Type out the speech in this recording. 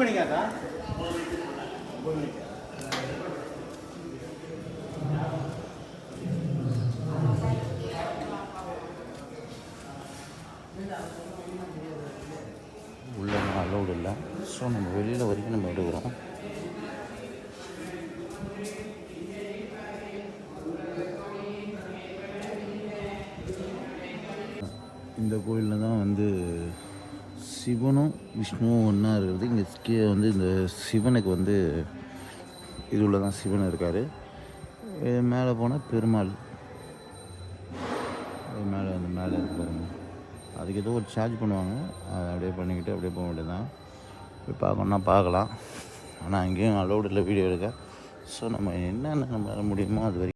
மணிக்காக்கா உள்ள அலௌடு இல்லை. ஸோ நம்ம வெளியில் வரைக்கும் நம்ம எடுக்கிறோம். இந்த கோயிலில் தான் வந்து சிவனும் விஷ்ணுவும் ஒன்றா இருக்கிறது. இங்கே கீழே வந்து இந்த சிவனுக்கு வந்து இது உள்ள தான் சிவன் இருக்கார். மேலே போனால் பெருமாள். அது மேலே அந்த மேலே இருக்கு பாருங்க. அதுக்கு ஏதோ ஒரு சார்ஜ் பண்ணுவாங்க. அதை அப்படியே பண்ணிக்கிட்டு அப்படியே போக வேண்டியதான் போய் பார்க்கணுன்னா பார்க்கலாம். ஆனால் அங்கேயும் அலௌடு இல்லை வீடியோ எடுக்க. ஸோ நம்ம என்னென்ன நம்மளால் முடியுமோ அது வரைக்கும்